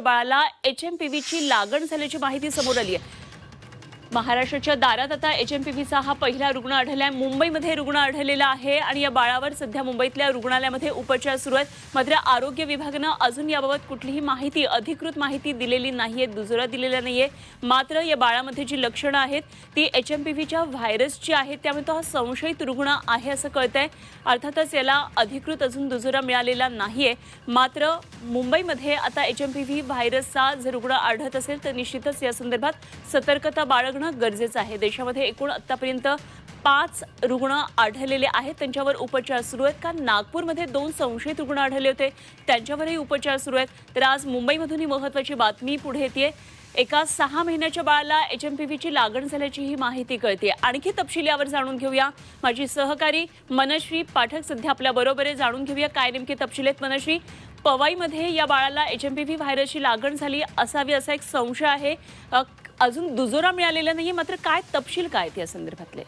बाळाला H M P व्हीची लागण झाल्याची माहिती समोर आली आहे. महाराष्ट्राच्या दारात आता एच एम पी व्हीचा हा पहिला रुग्ण आढळलाय. मुंबईमध्ये रुग्ण आढळलेला आहे आणि या बाळावर सध्या मुंबईतल्या रुग्णालयामध्ये उपचार सुरू आहेत. मात्र आरोग्य विभागानं अजून याबाबत कुठलीही माहिती अधिकृत माहिती दिलेली नाहीये दुजोरा दिलेला नाहीये. मात्र या बाळामध्ये जी लक्षणं आहेत ती एच एम पी व्हीच्या व्हायरसची आहेत. त्यामुळे तो हा संशयित रुग्ण आहे असं कळतंय. अर्थातच याला अधिकृत अजून दुजोरा मिळालेला नाहीये. मात्र मुंबईमध्ये आता एच एम पी व्ही व्हायरसचा जर रुग्ण आढळत असेल तर निश्चितच या संदर्भात सतर्कता बाळगणं गरजेचं आहे. देशामध्ये एकूण आतापर्यंत पाच रुग्ण आढळलेले आहेत. त्यांच्यावर उपचार सुरू आहेत. कारण नागपूरमध्ये दोन संशयित रुग्ण आढळले होते. त्यांच्यावरही उपचार सुरू आहेत. तर आज मुंबईमधून ही महत्वाची बातमी पुढे येते. एका सहा महिन्याच्या बाळाला एच एम पी व्हीची लागण झाल्याची ही माहिती कळते आणखी तपशील यावर जाणून घेऊया. माझी सहकारी मनश्री पाठक सध्या आपल्या बरोबर आहे जाणून घेऊया. काय नेमके तपशील आहेत मनश्री? पवाईमध्ये या बाळाला एच एम पी व्ही व्हायरसची लागण झाली असावी असा एक संशय आहे. अजून दुजोरा मिळालेला नाही मात्र काय तपशील काय या संदर्भातले?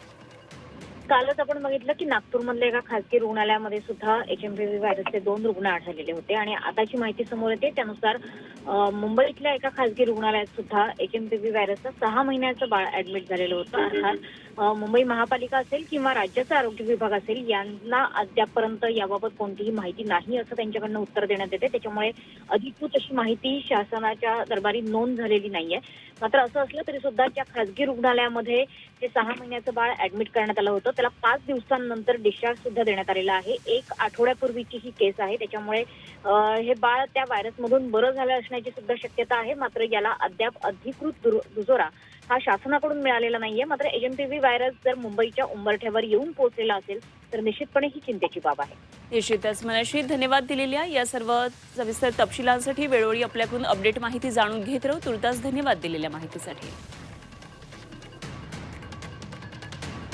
कालच आपण बघितलं की नागपूरमधल्या एका खासगी रुग्णालयामध्ये सुद्धा एच एम पी व्ही व्हायरसचे दोन रुग्ण आढळलेले होते आणि आताची माहिती समोर येते. त्यानुसार मुंबईतल्या एका खासगी रुग्णालयात सुद्धा एच एम पी व्ही व्हायरसचं सहा महिन्याचं बाळ ऍडमिट झालेलं होतं. अर्थात मुंबई महापालिका असेल किंवा राज्याचा आरोग्य विभाग असेल यांना अद्यापपर्यंत याबाबत कोणतीही माहिती नाही असं त्यांच्याकडनं उत्तर देण्यात येते. त्याच्यामुळे अधिकृत अशी माहिती शासनाच्या दरबारी नोंद झालेली नाहीये. मात्र असं असलं तरी सुद्धा त्या खासगी रुग्णालयामध्ये ते सहा महिन्याचं बाळ ऍडमिट करण्यात आलं होतं. त्याला पाच दिवसांनंतर डिस्चार्ज सुद्धा देण्यात आलेला आहे. एक आठवड्यापूर्वीची ही केस आहे. त्याच्यामुळे हे बाळ त्या व्हायरसमधून बरं झालं असण्याची सुद्धा शक्यता आहे. मात्र याला अद्याप अधिकृत दुजोरा हा शासनाकडून मिळालेला नाहीये. मात्र एचएमपीव्ही व्हायरस जर मुंबईच्या उंबरठ्यावर येऊन पोहोचलेला असेल तर निश्चितपणे ही चिंतेची बाब आहे. निश्चितच. मनाशी धन्यवाद दिलेल्या या सर्व सविस्तर तपशिलांसाठी वेळोवेळी आपल्याकडून अपडेट माहिती जाणून घेत राहू. तुर्तास धन्यवाद दिलेल्या माहितीसाठी.